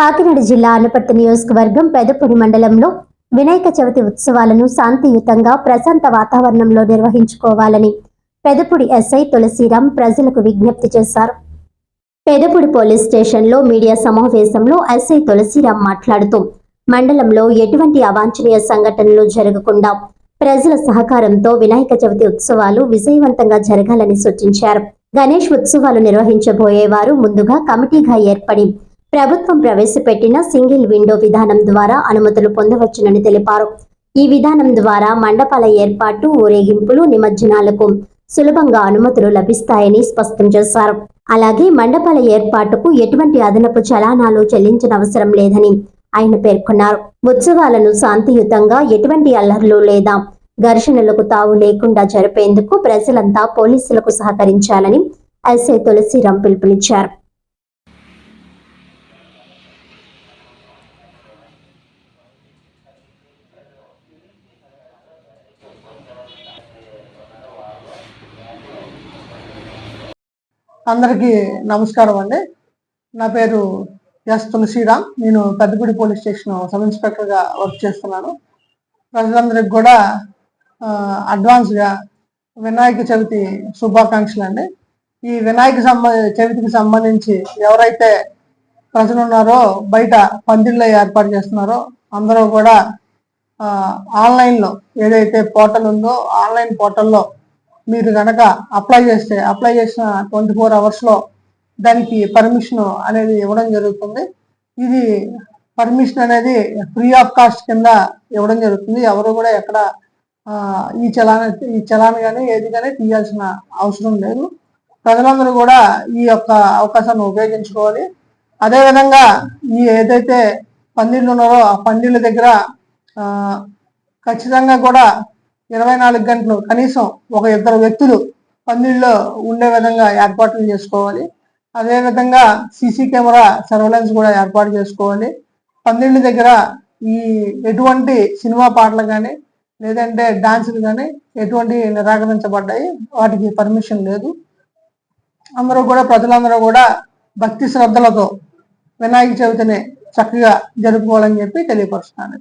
కాకినాడ జిల్లా అనపర్తి నియోజకవర్గం పెదపూడి మండలంలో వినాయక చవితి ఉత్సవాలను శాంతియుతంగా ప్రశాంత వాతావరణంలో నిర్వహించుకోవాలని పెదపొడి ఎస్ఐ తులసిరాం ప్రజలకు విజ్ఞప్తి చేశారు. పెదపొడి పోలీస్ స్టేషన్లో మీడియా సమావేశంలో ఎస్ఐ తులసిరాం మాట్లాడుతూ మండలంలో ఎటువంటి అవాంఛనీయ సంఘటనలు జరగకుండా ప్రజల సహకారంతో వినాయక చవితి ఉత్సవాలు విజయవంతంగా జరగాలని సూచించారు. గణేష్ ఉత్సవాలు నిర్వహించబోయేవారు ముందుగా కమిటీగా ఏర్పడి ప్రభుత్వం ప్రవేశపెట్టిన సింగిల్ విండో విధానం ద్వారా అనుమతులు పొందవచ్చునని తెలిపారు. ఈ విధానం ద్వారా మండపాల ఏర్పాటు ఊరేగింపులు నిమజ్జనాలకు సులభంగా అనుమతులు లభిస్తాయని స్పష్టం చేశారు. అలాగే మండపాల ఏర్పాటుకు ఎటువంటి అదనపు చలానాలు చెల్లించనవసరం లేదని ఆయన పేర్కొన్నారు. ఉత్సవాలను శాంతియుతంగా ఎటువంటి అల్లర్లు లేదా ఘర్షణలకు తావు లేకుండా జరిపేందుకు ప్రజలంతా పోలీసులకు సహకరించాలని ఎస్ఐ తులసిరాం పిలుపునిచ్చారు. అందరికీ నమస్కారం అండి. నా పేరు ఎస్ తులసిరామ్. నేను పెద్దగుడి పోలీస్ స్టేషన్ సబ్ ఇన్స్పెక్టర్గా వర్క్ చేస్తున్నాను. ప్రజలందరికీ కూడా అడ్వాన్స్గా వినాయక చవితి శుభాకాంక్షలు అండి. ఈ వినాయక సంబ చవితికి సంబంధించి ఎవరైతే ప్రజలు ఉన్నారో బయట పందిళ్ళ ఏర్పాటు చేస్తున్నారో అందరూ కూడా ఆన్లైన్లో ఏదైతే పోర్టల్ ఉందో ఆన్లైన్ పోర్టల్లో మీరు కనుక అప్లై చేస్తే అప్లై చేసిన ట్వంటీ ఫోర్ అవర్స్లో దానికి పర్మిషన్ అనేది ఇవ్వడం జరుగుతుంది. ఇది పర్మిషన్ అనేది ఫ్రీ ఆఫ్ కాస్ట్ కింద ఇవ్వడం జరుగుతుంది. ఎవరు కూడా ఎక్కడ ఈ చలాన్ ఈ చలాన్ కానీ ఏది కానీ తీయాల్సిన అవసరం లేదు. ప్రజలందరూ కూడా ఈ యొక్క అవకాశాన్ని ఉపయోగించుకోవాలి. అదేవిధంగా ఈ ఏదైతే పందిళ్ళు ఉన్నారో ఆ పందిళ్ళ దగ్గర ఖచ్చితంగా కూడా ఇరవై నాలుగు గంటలు కనీసం ఒక ఇద్దరు వ్యక్తులు పందిళ్ళలో ఉండే విధంగా ఏర్పాట్లు చేసుకోవాలి. అదేవిధంగా సీసీ కెమెరా సర్వేలెన్స్ కూడా ఏర్పాటు చేసుకోవాలి. పందిళ్ళ దగ్గర ఈ ఎటువంటి సినిమా పాటలు కానీ లేదంటే డాన్సులు కానీ ఎటువంటి నిరాకరించబడ్డాయి? వాటికి పర్మిషన్ లేదు. అందరూ కూడా ప్రజలందరూ కూడా భక్తి శ్రద్ధలతో వినాయక చవితిని చక్కగా జరుపుకోవాలని చెప్పి తెలియపరుస్తున్నాను.